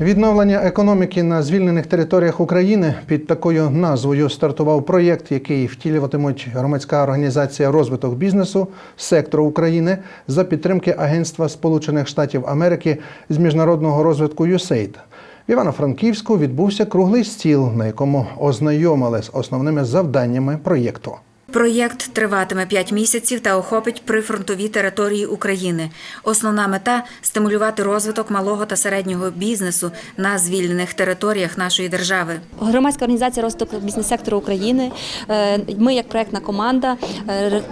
Відновлення економіки на звільнених територіях України під такою назвою стартував проєкт, який втілюватимуть громадська організація розвиток бізнесу сектору України за підтримки Агентства Сполучених Штатів Америки з міжнародного розвитку USAID. В Івано-Франківську відбувся круглий стіл, на якому ознайомили з основними завданнями проєкту. Проєкт триватиме 5 місяців та охопить прифронтові території України. Основна мета стимулювати розвиток малого та середнього бізнесу на звільнених територіях нашої держави. Громадська організація розвиток бізнес-сектору України. е, Ми, як проектна команда, е,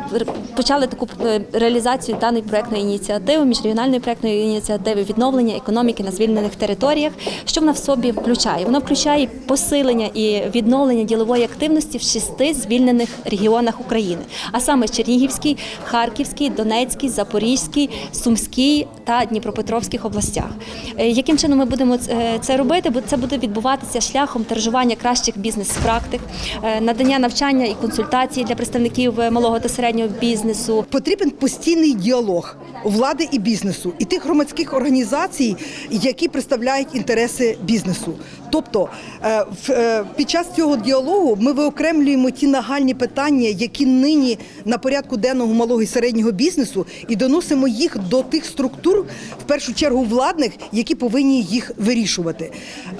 почали таку е, реалізацію даної проектної ініціативи, міжрегіональної проектної ініціативи відновлення економіки на звільнених територіях. Що вона в собі включає? Вона включає посилення і відновлення ділової активності в шести звільнених регіонах України, а саме Чернігівській, Харківській, Донецькій, Запорізькій, Сумській та Дніпропетровських областях. Е, Яким чином ми будемо е, це робити? Бо це буде відбуватися шляхом тержування кращих бізнес-практик, е, надання навчання і консультацій для представників малого та середнього бізнесу, Потрібен постійний діалог влади і бізнесу, і тих громадських організацій, які представляють інтереси бізнесу. Тобто під час цього діалогу ми виокремлюємо ті нагальні питання, які нині на порядку денного малого і середнього бізнесу, і доносимо їх до тих структур, в першу чергу владних, які повинні їх вирішувати.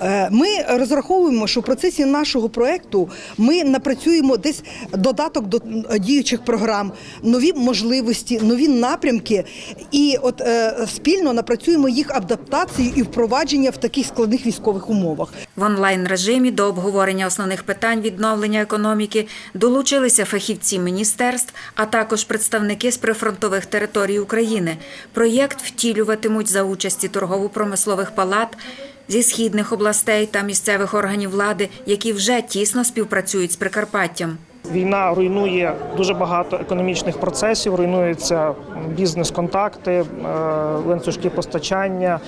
Е, Ми розраховуємо, що в процесі нашого проекту ми напрацюємо десь додаток до діючих програм, нові можливості, нові напрямки, і от е, спільно напрацюємо їх адаптацію і впровадження в таких складних військових умовах. В онлайн режимі до обговорення основних питань відновлення економіки долучилися фахівці міністерств, а також представники з прифронтових територій України. Проєкт втілюватимуть за участі торгово-промислових палат зі східних областей та місцевих органів влади, які вже тісно співпрацюють з Прикарпаттям. Війна руйнує дуже багато економічних процесів, руйнуються бізнес-контакти, е, ланцюжки постачання.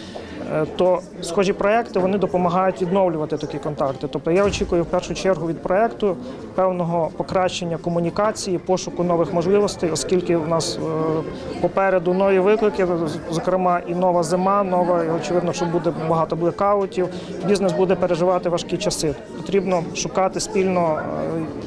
Е, То схожі проекти вони допомагають відновлювати такі контакти. Тобто я очікую в першу чергу від проекту певного покращення комунікації, пошуку нових можливостей, оскільки в нас е, попереду нові виклики, зокрема і нова зима, нова і очевидно, що буде багато блекаутів. Бізнес буде переживати важкі часи. Потрібно шукати спільно,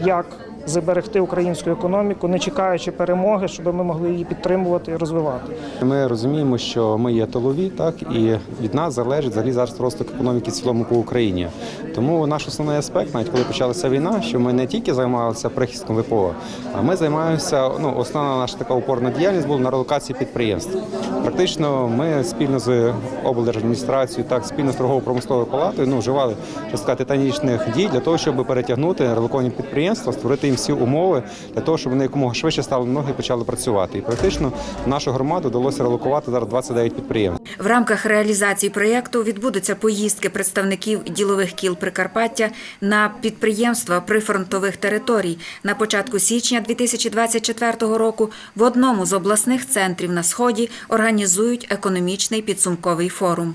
як зберегти українську економіку, не чекаючи перемоги, щоб ми могли її підтримувати і розвивати. Ми розуміємо, що ми є тилові, так і від нас залежить взагалі зараз розвиток економіки в цілому по Україні. Тому наш основний аспект, навіть коли почалася війна, що ми не тільки займалися прихистком ВПО, а ми займаємося. Ну, основна наша така упорна діяльність була на релокації підприємств. Практично ми спільно з облдержадміністрацією, так спільно з торгово-промисловою палатою, ну вживали сказати, титанічних дій для того, щоб перетягнути релоковані підприємства, створити їм всі умови для того, щоб вони якомога швидше стали ноги і почали працювати. І практично нашу громаду вдалося релокувати зараз 29 підприємств. В рамках реалізації проєкту відбудуться поїздки представників ділових кіл Прикарпаття на підприємства прифронтових територій. На початку січня 2024 року в одному з обласних центрів на сході організують економічний підсумковий форум.